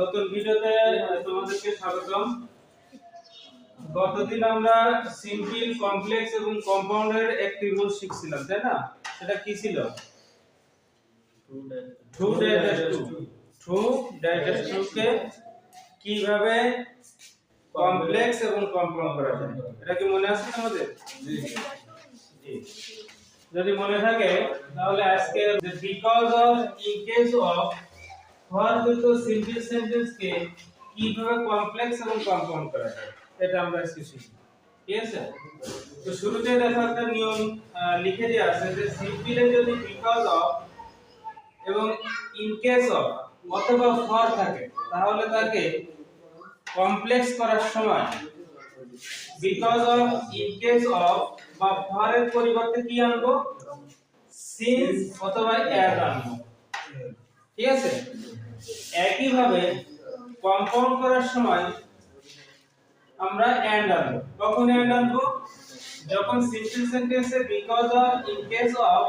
নতুন ভিডিওতে তোমাদেরকে স্বাগতম। গতদিন আমরা সিম্পল কমপ্লেক্স এবং কম্পাউন্ডের একটি রুল শিখছিলাম তাই না? সেটা কি ছিল? Two dash two two dash two কে কীভাবে কমপ্লেক্স এবং কম্পাউন্ড করা যায়? এটা কি মনে আছে তোমাদের? জি। যদি মনে থাকে তাহলে আজকে because of in case of for দুটো সিম্পল সেন্টেন্স কে কীভাবে কমপ্লেক্স এবং কম্পাউন্ড করা যায় এটা আমরা আজকে শিখব। ঠিক আছে? তো শুরুতে দেখো একটা নিয়ম লিখে দেওয়া আছে যে সিম্পলে যদি বিকজ অফ এবং ইন কেস অফ অথবা ফর থাকে, তাহলে তাকে কমপ্লেক্স করার সময় because of in case of বা ফর এর পরিবর্তে কি আনব? সিন্স অথবা অ্যাজ আনব। ঠিক আছে? একই ভাবে কম্পাউন্ড করার সময় আমরা এন্ড আনব। কখন এন্ড আনব? যখন সিম্পল সেন্টেন্সে because of in case of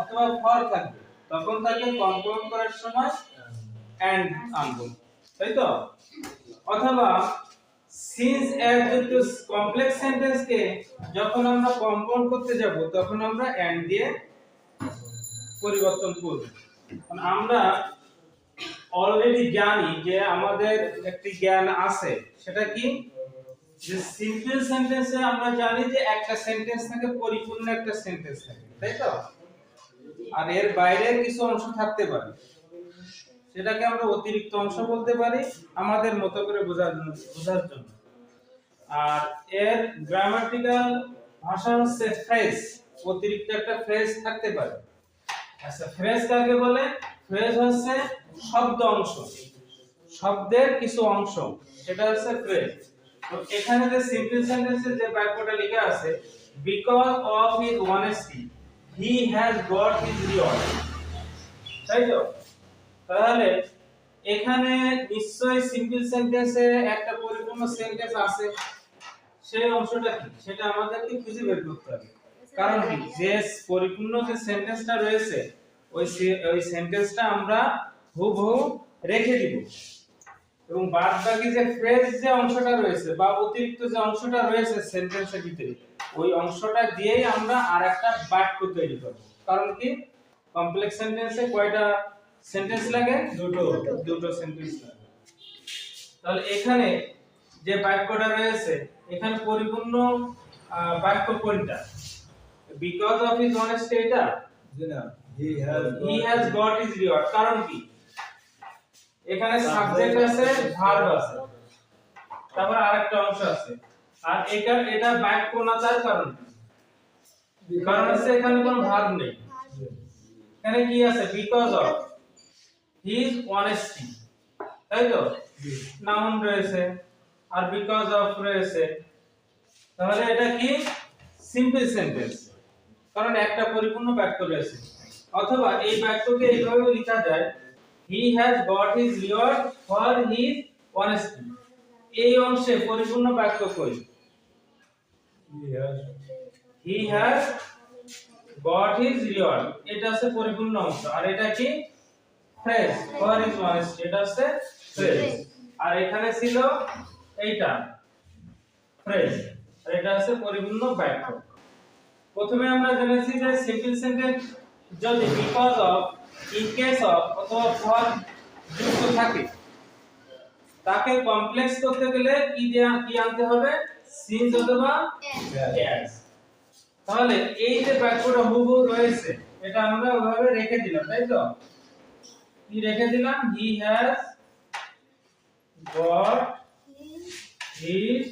অথবা ফর থাকবে, তখন তাকে কম্পাউন্ড করার সময় এন্ড আনব। তাই তো? অথবা সিন্স এর যুক্ত কমপ্লেক্স সেন্টেন্স কে যখন আমরা কম্পাউন্ড করতে যাব, তখন আমরা এন্ড দিয়ে পরিবর্তন করব। আমরা অলরেডি জানি যে আমাদের একটি জ্ঞান আছে। সেটা কি? যে সিম্পল সেন্টেন্সে আমরা জানি যে একটা সেন্টেন্স থাকে পরিপূর্ণ একটা সেন্টেন্স থাকে, তাই তো? আর এর বাইরে কিছু অংশ থাকতে পারে। সেটাকে আমরা অতিরিক্ত অংশ বলতে পারি আমাদের মতো করে বোঝার জন্য বোঝার জন্য। আর এর গ্রামাটিক্যাল ভাষা হচ্ছে ফ্রেজ অতিরিক্ত একটা ফ্রেজ থাকতে পারে। আচ্ছা ফ্রেজ কাকে বলে? ফ্রেজ হচ্ছে শব্দ অংশ। শব্দের কিছু অংশ। সেটা হচ্ছে ফ্রেজ তো এখানে যে সিম্পল সেন্টেন্সে যে বাক্যটা লেখা আছে because of his honesty he has got his reward তাই তো? তাহলে এখানে নিশ্চয়ই সিম্পল সেন্টেন্সে একটা পরিপূর্ণ সেন্টেন্স আছে। সেই অংশটা কি? সেটা আমাদেরকে খুঁজে বের করতে হবে। কারণ কি? যে পরিপূর্ণ যে সেন্টেন্সটা রয়েছে ওই ওই সেন্টেন্সটা আমরা হুবহু রেখে দিব। এবং বাদ বাকি যে ফ্রেজ যে অংশটা রয়েছে বা অতিরিক্ত যে অংশটা রয়েছে সেন্টেন্সের ভিতরে ওই অংশটা দিয়েই আমরা আরেকটা বাক্য তৈরি করব। কারণ কি? কমপ্লেক্স সেন্টেন্সে কয়টা সেন্টেন্স লাগে? দুটো। দুটো সেন্টেন্স লাগে। তাহলে এখানে যে বাক্যটা রয়েছে এখানে পরিপূর্ণ বাক্য কোনটা? বিকজ অফ হিজ অনেস্টি এটা? He has he has got his reward কারণ কি? এখানে সাবজেক্ট আছে ভার্ব আছে। তারপর আরেকটা অংশ আছে। আর এটা এটা বাক্য না তার কারণ কারণ হচ্ছে এখানে কোনো ভার্ব নেই। এখানে কি আছে? বিকজ অফ হিজ অনেস্টি তাই তো? নাউন রয়েছে। আর বিকজ অফ রয়েছে। তাহলে এটা কি? সিম্পল সেন্টেন্স কারণ একটা পরিপূর্ণ বাক্য রয়েছে। অথবা এই বাক্যকে এইভাবে লেখা যায় he has got his reward for his honesty এই অংশে পরিপূর্ণ বাক্য কই? He has got his reward এটা হচ্ছে পরিপূর্ণ অংশ। আর এটা কি? ফ্রেজ ফর হিজ অনেস্টি এটা হচ্ছে ফ্রেজ আর এখানে ছিল এইটা। ফ্রেজ আর এটা হচ্ছে পরিপূর্ণ বাক্য। প্রথমে আমরা জেনেছি যে সিম্পল সেন্টেন্স যদি because of in case of অথবা ফর যুক্ত থাকে। তাকে কমপ্লেক্স করতে গেলে কি দেয়া- কি আনতে হবে? সিন্স অথবা yes. তাহলে এই যে বাক্যটা হুবহু রয়েছে এটা আমরা ওভাবে রেখে দিলাম তাই তো? কি রেখে দিলাম? হি হ্যাজ গট হিজ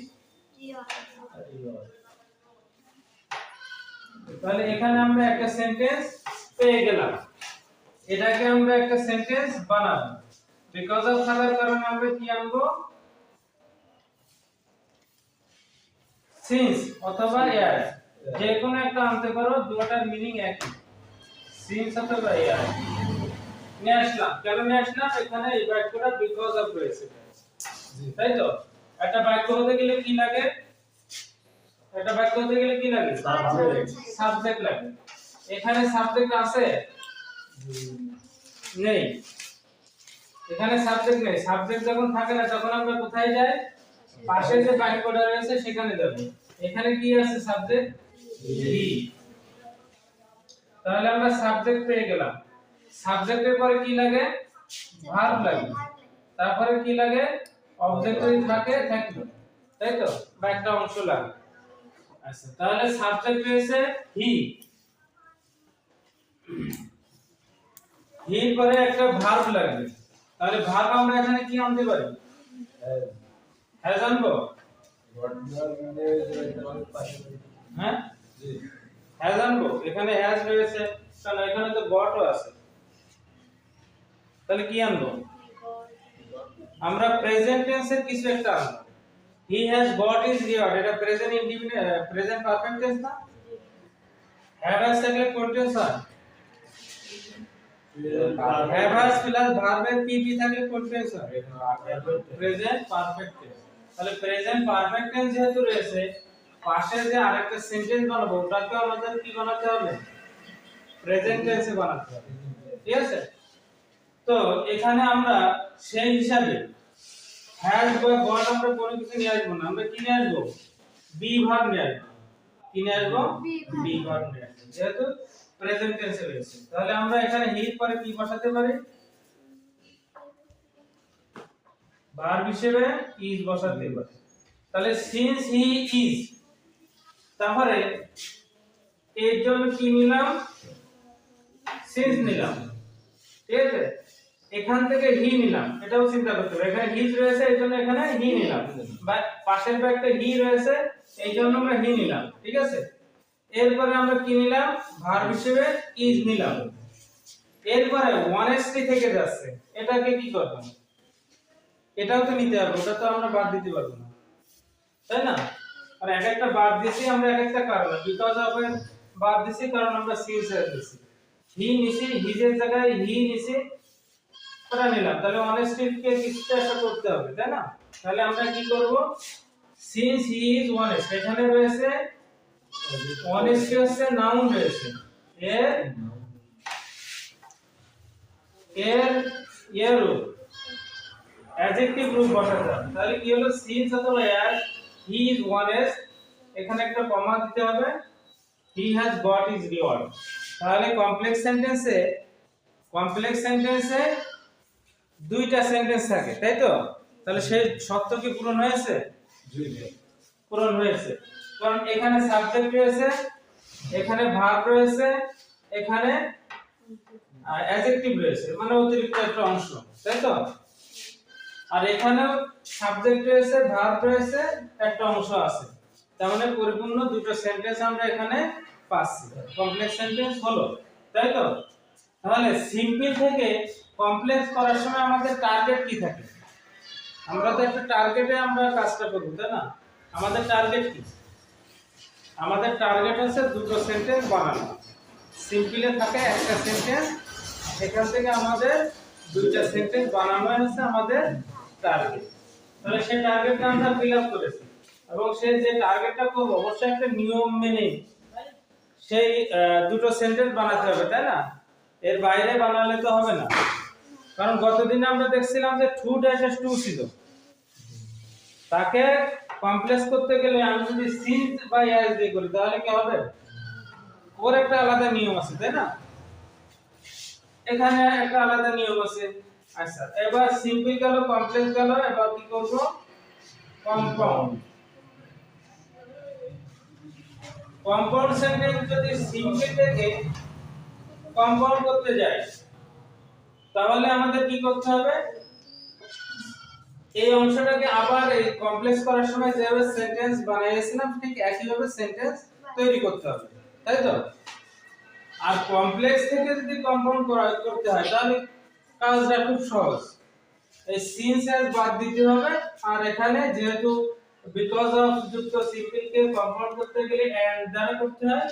তাহলে এখানে আমরা একটা সেন্টেন্স পেয়ে গেলাম। এটাকে আমরা একটা সেন্টেন্স বানাবো। বিকজ অফ থাকার কারণে আমরা কি আনব? সিন্স অথবা এয়ার যে কোনো একটা আনতে পারো দুটার মিনিং একই। সিন্স অথবা এয়ার নিয়ে আসলাম। কেন নিয়ে আসলাম? এখানে এই বাক্যটা বিকজ অফ রয়েছে। তাই তো? একটা বাক্য হতে গেলে কি লাগে? একটা বাক্য হতে গেলে কি লাগে. সাবজেক্ট লাগে। এখানে সাবজেক্ট আছে? নেই। এখানে সাবজেক্ট নেই। সাবজেক্ট যখন থাকে না, তখন আমরা কোথায় যাই? পাশে যে বাক্য কোডা রয়েছে, সেখানে যাব। এখানে কি আছে সাবজেক্ট তাহলে আমরা সাবজেক্ট পেয়ে গেলাম। সাবজেক্টের পরে কি লাগে? ভার্ব লাগে। তারপরে কি লাগে? অবজেক্ট যদি থাকে থাকবে তাই তো? বা একটা অংশ লাগে। আচ্ছা তাহলে সাবজেক্ট রয়েছে হি হির পরে একটা ভার্ব লাগবে তাহলে ভার্ব আমরা এখানে কি আনতে পারি Has. হ্যাঁ জানব What the তোমাদের পাশে হ্যাঁ জি হ্যাঁ জানব এখানে হ্যাজ রয়েছে কারণ এখানে তো গটও আছে তাহলে কি আনব আমরা প্রেজেন্ট টেন্সের কিছু একটা আনব he has got his reward এটা present independent present perfect tense না হ্যাভ হ্যাজ থাকলে কোন টেন্স হয় হ্যাভ প্লাস ভার্বের পিপি থাকলে কোন টেন্স হয় প্রেজেন্ট পারফেক্ট টেন্স তাহলে প্রেজেন্ট পারফেক্ট টেন্স যেহেতু রয়েছে পাশে যে আরেকটা সেন্টেন্স বানাবো ওটাকে আমাদের কি বানাতে হবে? প্রেজেন্ট টেন্সে বানাতে হবে। ঠিক আছে? তো এখানে আমরা সেই হিসাবে হ্যাজ বা গট আমরা কোনো কিছু নিয়ে আসব না। আমরা কি নিয়ে আসব? বি ভার্ব নিয়ে আসব। কি নিয়ে আসব? বি ভার্ব নিয়ে আসব। যেহেতু প্রেজেন্ট টেন্সে রয়েছে। তাহলে আমরা এখানে হির পরে কি বসাতে পারি? ভার্ব হিসেবে ইজ বসাতে পারি। তাহলে সিন্স হি ইজ তাহলে এর জন্য কি নিলাম? সিন্স নিলাম। ঠিক আছে? এখান থেকে হি নিলাম। এটাও চিন্তা করতে হবে। এখানে হিজ রয়েছে, এই জন্য এখানে হি নিলাম। বা পাশের ব্যাগটা হি রয়েছে, এই জন্য আমরা হি নিলাম। ঠিক আছে? এরপরে আমরা কি নিলাম? ভার্ব হিসেবে ইজ নিলাম। এরপরে ওয়ানেসটি থেকে যাচ্ছে। এটাকে কি করব? এটাও তো নিতে হবে, ওটা তো আমরা বাদ দিতে পারব না। তাই না? আর এক একটা বাদ দিছি, আমরা এক একটা কারণে। বিকজ অফ বাদ দিছি, কারণ আমরা এর দিছি। হি নিছি হিজের জায়গায় হি নিছি, ওটা নিলাম। তাহলে অনেস্টিকে কিছুটা একটা করতে হবে, তাই না? তাহলে আমরা কি করব? সিন্স হি ইজ অনেস্ট এখানে রয়েছে হচ্ছে নাউন রয়েছে। এর এর এর রূপ। অ্যাডজেক্টিভ রূপ বসাতে হবে। তাহলে কি হলো? সিন্স অথবা অ্যাজ হি ইজ অনেস্ট এখানে একটা কমা দিতে হবে। He has got his reward তাহলে কমপ্লেক্স সেন্টেন্সে কমপ্লেক্স সেন্টেন্সে দুইটা সেন্টেন্স থাকে তাই তো? তাহলে সেই শর্ত কি পূরণ হয়েছে? পূরণ হয়েছে। কারণ এখানে সাবজেক্ট রয়েছে, এখানে ভার্ব রয়েছে, এখানে অ্যাডজেক্টিভ রয়েছে মানে অতিরিক্ত একটা অংশ, তাই তো? আর এখানেও সাবজেক্ট রয়েছে ভার্ব রয়েছে, একটা অংশ আছে। তার মানে পরিপূর্ণ দুটো সেন্টেন্স আমরা এখানে পাচ্ছি। কমপ্লেক্স সেন্টেন্স হলো, তাই তো? তাহলে সিম্পল থেকে কমপ্লেক্স করার সময় আমাদের টার্গেট কি থাকে? আমরা তো একটা টার্গেটে আমরা কাজটা করব, তাই না? আমাদের টার্গেট কি? আমাদের টার্গেট হচ্ছে দুটো সেন্টেন্স বানানো। সিম্পলে থাকে একটা সেন্টেন্স এখান থেকে আমাদের দুইটা সেন্টেন্স বানানো হচ্ছে আমাদের টার্গেট তাহলে সেই টার্গেটটা আমরা ফিল আপ করেছি। এবং সে যে টার্গেটটা করব, অবশ্যই একটা নিয়ম মেনে সেই দুটো সেন্টেন্স বানাতে হবে, তাই না? এর বাইরে বানালে তো হবে না। কারণ গতদিন আমরা দেখছিলাম যে টু ড্যাশ টু ছিল। তাকে কমপ্লেক্স করতে গেলে আমি যদি সিন্স বা ইয়াস দিয়ে করি, তাহলে কি হবে? ওর একটা আলাদা নিয়ম আছে, তাই না? এখানে একটা আলাদা নিয়ম আছে। আচ্ছা এবার সিম্পল গেল কমপ্লেক্স গেল, এবার কি করব? কম্পাউন্ড কম্পাউন্ড সেন্টেন্স যদি সিম্পল থেকে কম্পাউন্ড করতে যাই তাহলে আমাদের কি করতে হবে? এই অংশটাকে আবার এই কমপ্লেক্স করার সময় যেভাবে সেন্টেন্স বানিয়েছিলাম ঠিক একইভাবে সেন্টেন্স তৈরি করতে হবে, তাই তো? আর কমপ্লেক্স থেকে যদি কম্পাউন্ড করা করতে হয়, তাহলে কাজটা খুব সহজ। এই সিন্স এর বাদ দিতে হবে, আর এখানে যেহেতু বিকজ অফ যুক্ত সিম্পল কে কম্পাউন্ড করতে গেলে এন্ড দ্বারা করতে হয়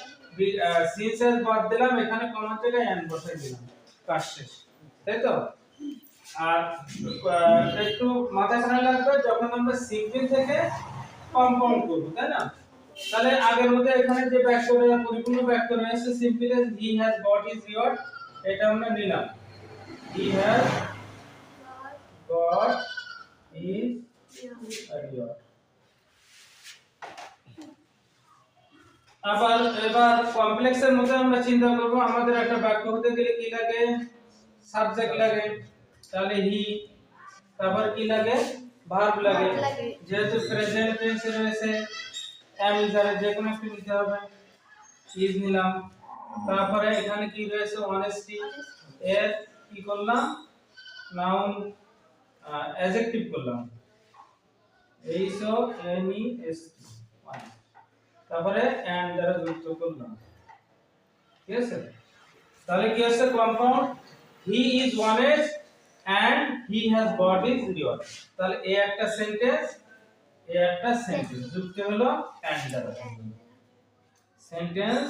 সিন্স এর বাদ দিলাম, এখানে কমন থেকে এন্ড বসাই দিলাম, কাজ শেষ, তাই তো? আর একটু মাথায় রাখা লাগবে, যখন আমরা সিম্পল থেকে কম্পাউন্ড করব, তাই না? তাহলে আগের মধ্যে এখানে যে বাক্যটা পরিপূর্ণ বাক্য রয়েছে simple as he has got his reward এটা আমরা নিলাম। He has what is a আবার, এবার কমপ্লেক্সের মধ্যে আমরা চিন্তা করব, আমাদের একটা বাক্য হতে গেলে কি লাগে? সাবজেক্ট লাগে। তাহলে হি তারপর কি লাগে? ভার্ব লাগে। যেহেতু প্রেজেন্ট টেন্সে রয়েছে এম ইজারে যে কোনো একটা নিতে হবে। ইজ নিলাম। তারপরে এখানে কি রয়েছে? অনেস্টি এর কি করলাম? নাউন অ্যাডজেক্টিভ করলাম। H O N E S T তারপরে এন্ড দ্বারা যুক্ত করলাম। ঠিক আছে? তাহলে কি হচ্ছে? Compound he is honest and he has got his reward তাহলে এই একটা সেন্টেন্স এই একটা সেন্টেন্স যুক্ত হলো এন্ড দ্বারা। সেন্টেন্স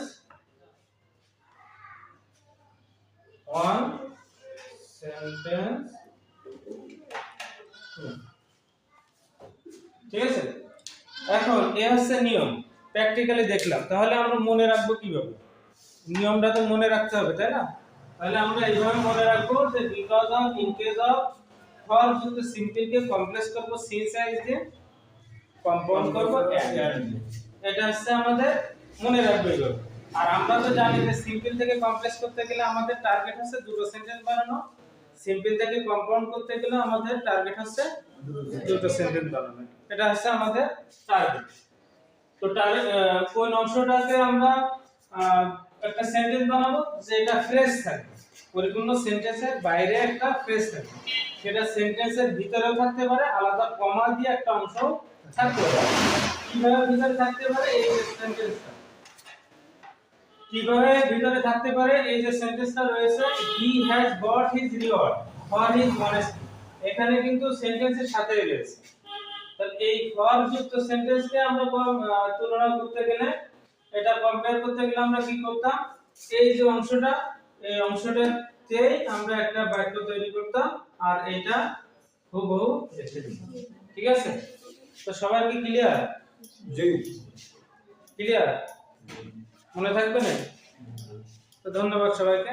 ওয়ান সেন্টেন্স ঠিক আছে? এখন এ হচ্ছে নিয়ম। প্র্যাকটিক্যালি দেখলাম। তাহলে আমরা মনে রাখব কীভাবে? নিয়মটা তো মনে রাখতে হবে, তাই না? তাহলে আমরা এইভাবে মনে রাখব যে because of in case of for যদি সিম্পল কে কমপ্লেক্স করব সি সাইজ দিয়ে কম্পাউন্ড করব এটা হচ্ছে আমাদের মনে রাখব আর আমরা তো জানি যে সিম্পল থেকে কমপ্লেক্স করতে গেলে আমাদের টার্গেট হচ্ছে দুটো সেন্টেন্স বানানো। সিম্পল থেকে কম্পাউন্ড করতে গেলে আমাদের টার্গেট হচ্ছে দুটো সেন্টেন্স বানানো। এটা হচ্ছে আমাদের টার্গেট তো টার্গেট কোন অংশটাকে আমরা একটা সেন্টেন্স বানাবো যেটা ফ্রেশ থাকবে। পরিপূর্ণ সেন্টেন্সের বাইরে একটা ফ্রেশ থাকবে। সেটা সেন্টেন্সের ভিতরেও থাকতে পারে, আলাদা কমা দিয়ে একটা অংশ থাকতে পারে। কীভাবে ভিতরে থাকতে পারে? এই যে সেন্টেন্সটা কীভাবে ভিতরে থাকতে পারে? এই যে সেন্টেন্সটা রয়েছে he has got his reward for his honesty এখানে কিন্তু সেন্টেন্সের সাথে রয়েছে। তাহলে এই ফর যুক্ত সেন্টেন্সকে আমরা তুলনা করতে গেলে এটা কম্পেয়ার করতে গেলে আমরা কি করতাম? এই যে অংশটা এই অংশটাতেই আমরা একটা বাক্য তৈরি করতাম আর এটা হুবহু লিখে দিতাম। ঠিক আছে? তো সবার কি ক্লিয়ার জি। ক্লিয়ার মনে থাকবে না? তো ধন্যবাদ সবাইকে।